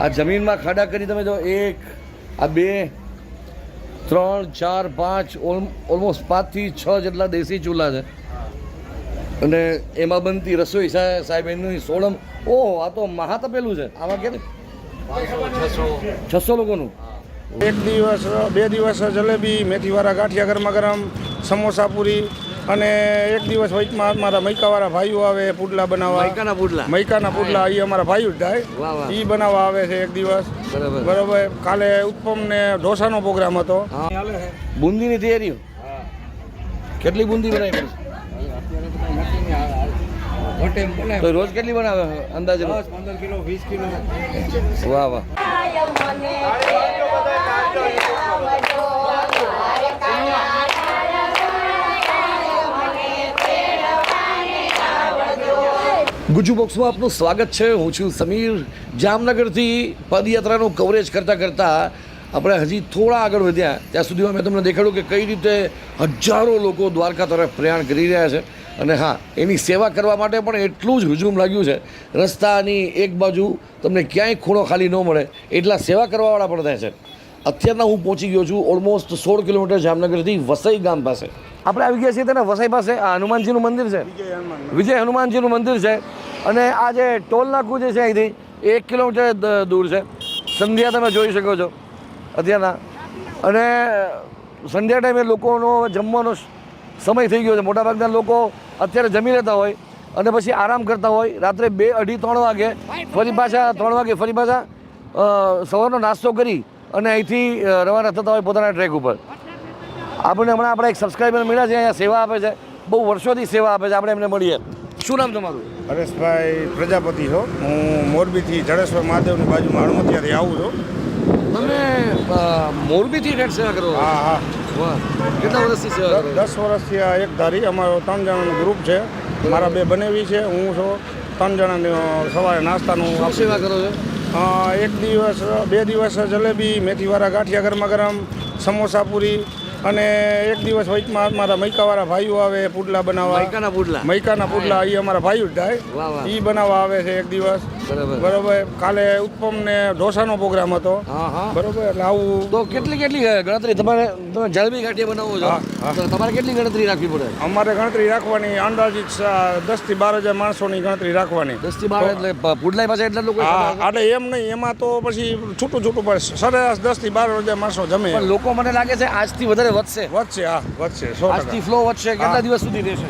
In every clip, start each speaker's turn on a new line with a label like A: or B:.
A: આ જમીનમાં ખાડા કરી તમે જો, એક, આ બે, ત્રણ, ચાર, પાંચ ઓલમોસ્ટ પાંચથી છ જેટલા દેશી ચૂલા છે. અને એમાં બનતી રસોઈ સાહેબ એનું સોળમ, ઓહો, આ તો મહાતપેલું છે. આમાં કે છસો લોકોનું.
B: એક દિવસ, બે દિવસ જલેબી, મેથીવાળા ગાંઠિયા ગરમા ગરમ, સમોસા પૂરી અને એક દિવસ વચમાં અમારા મૈકાવાળા ભાઈઓ આવે પુડલા બનાવવા.
A: મૈકાના પુડલા?
B: મૈકાના પુડલા એ અમારા ભાઈઓ જ થાય. એ બનાવવા આવે છે એક દિવસ.
A: બરાબર.
B: બરોબર. કાલે ઉત્પમ ને ઢોસાનો પ્રોગ્રામ હતો.
A: બુંદીની તૈયારીઓ? કેટલી બુંદી બનાવી પડશે તો રોજ કેટલી બનાવે અંદાજે?
B: પંદર કિલો વીસ કિલો.
A: વાહ વાહ. ગુજુ બોક્સમાં આપનું સ્વાગત છે. હું છું સમીર. જામનગરથી પદયાત્રાનું કવરેજ કરતાં કરતાં આપણે હજી થોડા આગળ વધ્યા. ત્યાં સુધીમાં મેં તમને દેખાડ્યું કે કઈ રીતે હજારો લોકો દ્વારકા તરફ પ્રયાણ કરી રહ્યા છે. અને હા એની સેવા કરવા માટે પણ એટલું જ હજુમ લાગ્યું છે. રસ્તાની એક બાજુ તમને ક્યાંય ખૂણો ખાલી ન મળે એટલા સેવા કરવાવાળા પણ થાય છે. અત્યારના હું પહોંચી ગયો છું ઓલમોસ્ટ સોળ કિલોમીટર જામનગરથી વસઈ ગામ પાસે. આપણે આવી ગયા છીએ તેના વસઈ પાસે. આ હનુમાનજીનું મંદિર છે. વિજય હનુમાનજીનું મંદિર છે. અને આ જે ટોલ નાકું જે છે અહીંથી, એક કિલોમીટર દૂર છે. સંધ્યા તમે જોઈ શકો છો, અત્યારના. અને સંધ્યા ટાઈમે લોકોનો જમવાનો સમય થઈ ગયો છે. મોટાભાગના લોકો અત્યારે જમી લેતા હોય અને પછી આરામ કરતા હોય. રાત્રે બે અઢી ત્રણ વાગે ફરી પાછા, ત્રણ વાગે ફરી પાછા સવારનો નાસ્તો કરી અને અહીંથી રવાના થતા હોય પોતાના ટ્રેક ઉપર. આપણને હમણાં આપણા એક સબસ્ક્રાઈબર મળ્યા છે, અહીંયા સેવા આપે છે. બહુ વર્ષોથી સેવા આપે છે. આપણે એમને મળીએ. શું નામ તમારું?
B: હરેશભાઈ પ્રજાપતિ છો હું મોરબીથી જડેશ્વર મહાદેવની બાજુમાં હળમતિયાથી આવું છું.
A: તમે મોરબીથી નેટ સેવા કરો?
B: હા હા.
A: કેટલા વર્ષથી સેવા કરો?
B: દસ વર્ષથી આ એક ધારી અમારો ત્રણ જણાનું ગ્રુપ છે. મારા બે બનેવી છે હું છું ત્રણ જણાની સવારે નાસ્તાનું
A: સેવા કરો છો?
B: એક દિવસ બે દિવસ જલેબી મેથીવાળા ગાંઠિયા ગરમા ગરમ સમોસા પૂરી અને એક દિવસ વચમાં મારા મૈકાવાળા ભાઈઓ આવે પુડલા બનાવવા.
A: મૈકાના પુડલા?
B: મૈકાના પુડલા એ અમારા ભાઈઓ જ થાય. એ બનાવવા આવે છે એક દિવસ.
A: બરાબર.
B: બરોબર. કાલે ઉત્પમ ને ઢોસાનો પ્રોગ્રામ હતો. બરોબર એટલે આવું
A: તો કેટલી કેટલી ગણતરી તમારે તમે જલેબી ગાંઠિયા બનાવો છો? તમારે કેટલી ગણતરી રાખવી પડે?
B: અમારે ગણતરી રાખવાની અંદાજિત દસથી બાર હજાર માણસોની ગણતરી રાખવાની.
A: દસથી બાર એટલે પુડલાઈ પાસે એટલા લોકો
B: એટલે એમ નહીં એમાં તો પછી છૂટું છૂટું પડે સરેરાશ દસથી બાર હજાર માણસો જમે.
A: લોકો મને લાગે છે આજથી વધારે વધશે?
B: વધશે હા વધશે સો
A: આજથી ફ્લો વધશે કેટલા દિવસ સુધી રહેશે?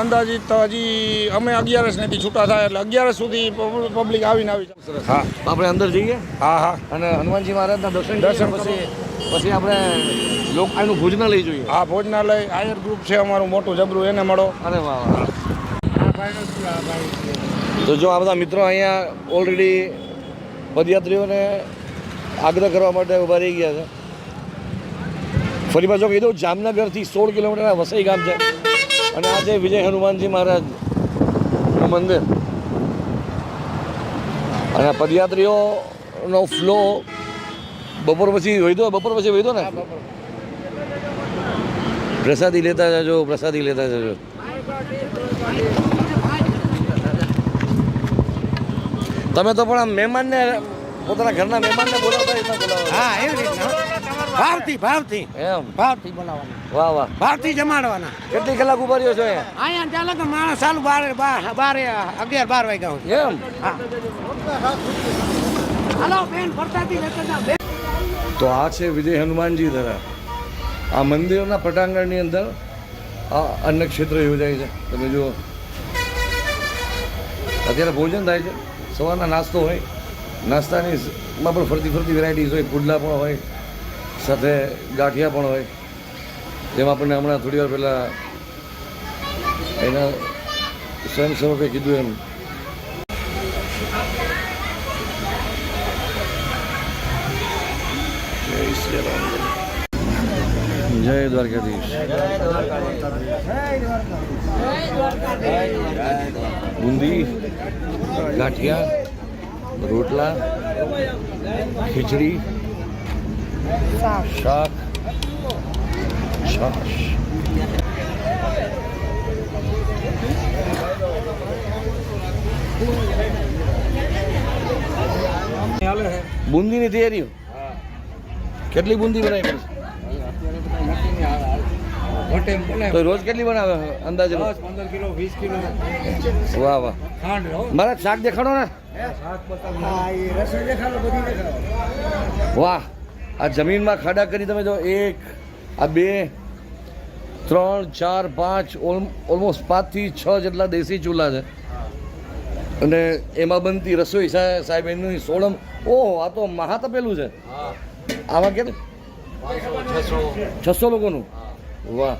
B: અંદાજિત હજી અમે અગિયારસ નથી છૂટા થાય એટલે અગિયારસ સુધી પબ્લિક આવીને આવી જશે. હા
A: આપણે અંદર જઈએ?
B: હા હા.
A: અને હનુમાનજી મહારાજના દર્શન
B: દર્શન
A: પછી પછી આપણે લોક આનું ભોજનાલય જોઈએ.
B: હા ભોજનાલય આયર ગ્રુપ છે અમારું મોટું જબરું એને મળો.
A: અરે વાહ વાહ. તો જો આ બધા મિત્રો અહીંયા ઓલરેડી પદયાત્રીઓને આગ્રહ કરવા માટે ઊભા રહી ગયા છે. ફરી પાછો કહી દઉં, જામનગરથી સોળ કિલોમીટરના વસઈ ગામ છે. અને આ છે વિજય હનુમાનજી મહારાજનું મંદિર. અને આ પદયાત્રીઓનો ફ્લો બપોર પછી વહીતો બપોર પછી વહીતો ને? પ્રસાદી લેતા જજો, પ્રસાદી લેતા જજો. તમે તો પણ આમ મહેમાનને, પોતાના ઘરના મહેમાનને બોલાવતા રીતના બોલાવો.
C: હા, એવી રીતના. ભાવથી ભાવથી.
A: એમ.
C: ભાવથી બોલાવવાના
A: વાહ વાહ.
C: ભાવથી જમાડવાના
A: કેટલી કલાક ઊભા રહ્યો છો અહીંયા
C: ત્યાં લગે માણસ ચાલુ બાર બાર અગિયાર બાર વાગ્યા હોય
A: એમ.
C: હા. હાલો બેન બેન
A: તો આ છે વિજય હનુમાનજી ધરા આ મંદિરના પટાંગણની અંદર આ અન્નક્ષેત્ર યોજાય છે. તમે જુઓ. અત્યારે ભોજન થાય છે. સવારના નાસ્તો હોય. નાસ્તાની માં પણ ફરતી ફરતી વેરાયટીઝ હોય. પુડલા પણ હોય. સાથે ગાંઠિયા પણ હોય. જેમ આપણને હમણાં થોડી વાર પહેલાં એના સ્વયંસેવકે કીધું એમ. જય દ્વારકાધીશ. બુંદી, ગાંઠિયા, રોટલા, ખીચડી શાક છાશ બુંદીની તૈયારીઓ? કેટલી બુંદી બનાવી તો રોજ કેટલી બનાવે અંદાજે?
D: પંદર કિલો વીસ કિલો.
A: વાહ વાહ. મારા શાક દેખાડો ને. વાહ. આ જમીનમાં ખાડા કરી તમે જો એક આ બે ત્રણ ચાર પાંચ ઓલમોસ્ટ પાંચથી છ જેટલા દેશી ચૂલા છે. અને એમાં બનતી રસોઈ સાહેબ એનું સોળમ ઓહો આ તો મહાતપેલું છે.
D: હા.
A: આમાં કેટલું
D: છસો.
A: લોકોનું? વાહ.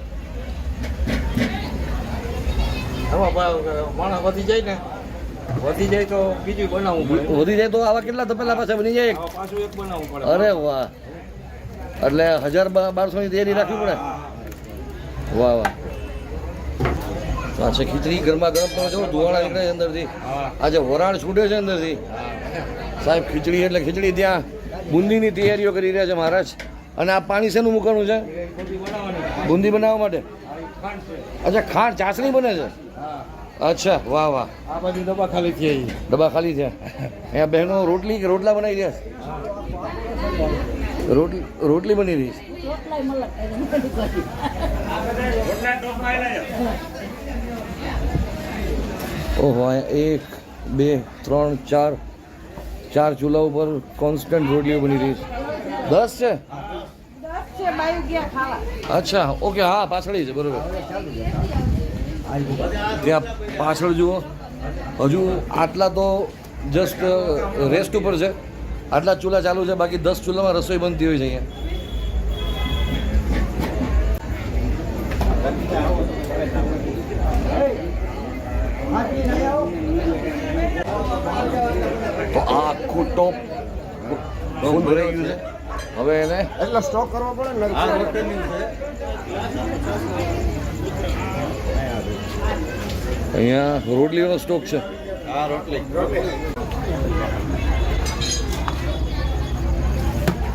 D: માણસ વધી જાય ને વધી જાય તો બીજું બનાવવું
A: વધી જાય તો આવા કેટલા તપેલા પાછા બની જાય? અરે વાહ. એટલે હજાર બારસોની તૈયારી રાખવી પડે. વાહ વાહ. પાછી ખીચડી ગરમા ગરમ તમે જો ધુવાળા નીકળે છે અંદરથી. આજે વરાળ છૂટે છે અંદરથી. સાહેબ ખીચડી એટલે ખીચડી ત્યાં બુંદીની તૈયારીઓ કરી રહ્યા છે મહારાજ. અને આ પાણી શેનું મૂકવાનું છે? બુંદી બનાવવા માટે? અચ્છા ખાંડ ચાસણી બને છે? અચ્છા વાહ વાહ.
D: આ બાજુ ડબ્બા ખાલી થયા
A: ડબ્બા ખાલી થયા અહીંયા બહેનો રોટલી કે રોટલા બનાવી રહ્યા છે? રોટલી રોટલી બની રહી છે. ઓહો એક બે ત્રણ ચાર ચાર ચૂલા ઉપર કોન્સ્ટન્ટ રોટલીઓ બની રહી છે. દસ છે? અચ્છા ઓકે હા પાછળ છે બરોબર. ત્યાં પાછળ જુઓ. હજુ આટલા તો જસ્ટ રેસ્ટ ઉપર છે. આટલા ચૂલા ચાલુ છે બાકી દસ ચૂલામાં રસોઈ બનતી હોય છે અહીંયા. તો આ આખું ટોપ ફૂલ ભરાઈ ગયું છે. હવે એને
D: એટલે સ્ટોક કરવો પડે ને રોટલી છે.
A: અહીંયા રોટલીનો સ્ટોક છે.
D: આ રોટલી.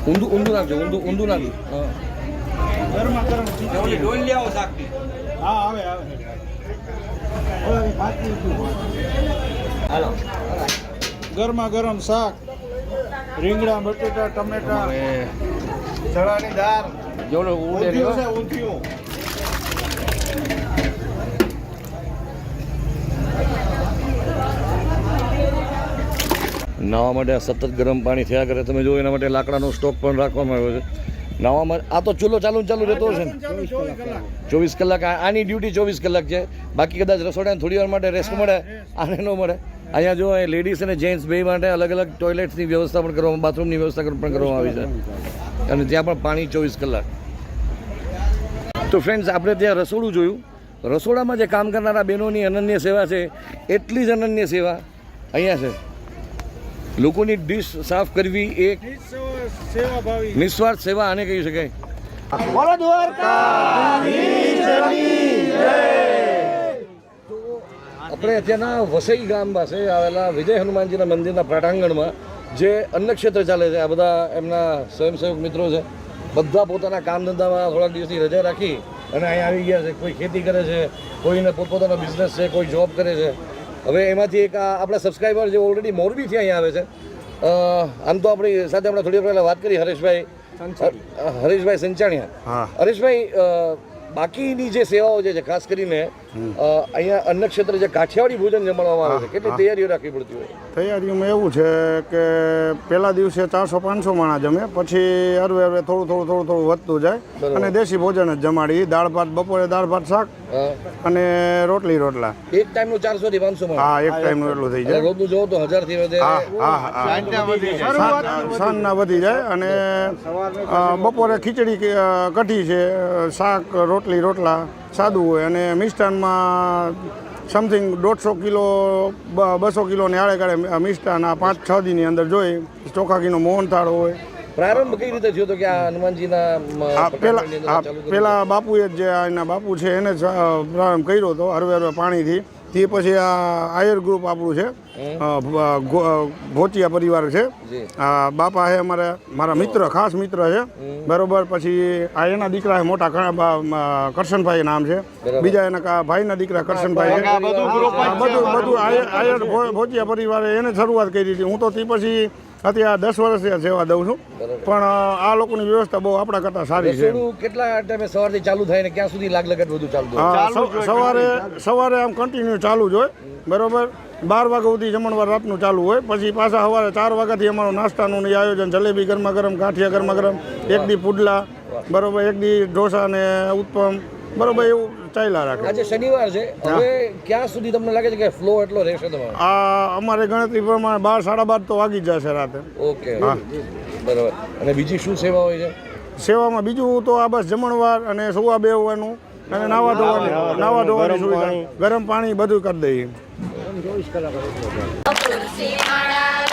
A: ઊંધું ઊંધું નાખજો ઊંધું ઊંધું નાખજો હા.
D: ગરમા ગરમ ઓલી ડોલ લઈ આવો આવે. આવે હાલો.
B: ગરમા ગરમ શાક રીંગણા બટેટા ટમેટા ચણાની દાળ.
A: જોડો ઉડે રહ્યો.
B: છે ઊંધિયું.
A: નાવા માટે સતત ગરમ પાણી થયા કરે. તમે જો એના માટે લાકડાનો સ્ટોક પણ રાખવામાં આવ્યો છે. નાવામાં આ તો ચૂલો ચાલુ ચાલુ રહેતો હશે ને. ચોવીસ કલાક. આની ડ્યુટી ચોવીસ કલાક છે. બાકી કદાચ રસોડાને થોડી વાર માટે રેસ્ટ મળે, આને ન મળે. અહીંયા જો લેડીઝ અને જેન્ટ્સ બે માટે અલગ અલગ ટોયલેટ્સની વ્યવસ્થા પણ કરવામાં બાથરૂમની વ્યવસ્થા પણ કરવામાં આવી છે. અને ત્યાં પણ પાણી ચોવીસ કલાક. તો ફ્રેન્ડ્સ આપણે ત્યાં રસોડું જોયું. રસોડામાં જે કામ કરનારા બહેનોની અનન્ય સેવા છે. એટલી જ અનન્ય સેવા અહીંયા છે. લોકોની ડીશ સાફ કરવી એ
B: સેવા
A: નિસ્વાર્થ સેવા આને કહી શકાય. આપણે અત્યારના વસઈ ગામ પાસે આવેલા વિજય હનુમાનજીના મંદિરના પ્રાટાંગણમાં જે અન્નક્ષેત્ર ચાલે છે આ બધા એમના સ્વયંસેવક મિત્રો છે બધા પોતાના કામ ધંધામાં થોડા દિવસની રજા રાખી અને અહીંયા આવી ગયા છે કોઈ ખેતી કરે છે કોઈને પોતપોતાનો બિઝનેસ છે કોઈ જોબ કરે છે. હવે એમાંથી એક આપણા સબસ્ક્રાઈબર જે ઓલરેડી મોરબીથી અહીંયા આવે છે. આમ તો આપણી સાથે હમણાં થોડી વાર પહેલાં વાત કરી હરેશભાઈ. હરેશભાઈ સંચાણિયા.
B: હા.
A: હરેશભાઈ બાકીની જે સેવાઓ જે છે ખાસ કરીને અહીંયા અન્ન ક્ષેત્ર જે કાઠિયાવાડી ભોજન જમાડવામાં આવે છે કેટલી તૈયારીઓ રાખવી પડતી હોય?
B: તૈયારીઓમાં એવું છે કે પહેલા દિવસે ચારસો પાંચસો માણસ જમે પછી હરવે હરવે થોડું થોડું થોડું થોડું વધતું જાય અને દેશી ભોજન જ જમાડી દાળ ભાત બપોરે દાળ ભાત શાક અને રોટલી રોટલા.
A: એક ટાઈમનું ચારસો થી પાંચસો
B: હા એક ટાઈમનું એટલું થઈ જાય.
A: રોજનું જોવો તો હજારથી વધે.
B: હા હા હા. સાંજ- સાંજના વધી જાય. અને બપોરે ખીચડી કે, કઢી છે શાક રોટલી રોટલા સાદું હોય અને મિષ્ટાનમાં સમથિંગ દોઢસો કિલો બસો કિલોની આડે ગાળે મિષ્ટાન આ પાંચ છ દીની અંદર જોઈ ચોખાકીનો મોહનથાળ હોય
A: પ્રારંભ કઈ રીતે થયો હતો કે આ હનુમાનજીના
B: પેલા? પેલા બાપુએ જ જે એના બાપુ છે એને પ્રારંભ કર્યો હતો હરવે હરવે પાણીથી તે પછી આ આયર ગ્રુપ આપણું છે. અ, ભ- ગો- અ, ભોચિયા પરિવાર છે. આ બાપા છે અમારા મારા મિત્ર ખાસ મિત્ર છે. બરોબર પછી આ એના દીકરા મોટા કરશનભાઈ નામ છે. બીજા એના કા- ભાઈના દીકરા કરશનભાઈ છે. બધું બધું આયર ભોચિયા પરિવારે એને શરૂઆત કરી હતી. હું તો તે પછી અત્યારે દસ વર્ષથી સેવા દઉં છું. પણ આ લોકોની વ્યવસ્થા બહુ આપણા કરતાં સારી છે.
A: કેટલા ટાઈમે સવારથી ચાલુ થાય ને ક્યાં સુધી લાગ લગત બધું ચાલુ
B: હા, સવારે સવારે આમ કન્ટિન્યુ ચાલુ જ હોય. બરોબર? બાર વાગ્યા સુધી જમણવાર રાતનું ચાલુ હોય. પછી પાછા સવારે ચાર વાગ્યાથી અમારું નાસ્તાનું આયોજન જલેબી ગરમા ગરમ ગાંઠિયા ગરમા ગરમ એક દી પુડલા બરોબર? એક દી ઢોસા ને ઉત્પમ બરોબર એવું ચાલ્યા રાખે.
A: આજે શનિવાર છે. હવે ક્યાં સુધી તમને લાગે છે કે ફ્લો એટલો રહેશે તમારો?
B: આ અમારે ગણતરી પ્રમાણે બાર સાડા બાર તો વાગી જ જશે રાતે.
A: ઓકે. બરાબર. અને બીજી શું સેવા હોય છે?
B: સેવામાં બીજું તો આ બસ જમણવાર અને સુવા બેવવાનું અને નાવા ધોવાની નાવા ધોવાની સુવિધા. ગરમ પાણી બધું કરી દઈએ.
E: ચોવીસ માળા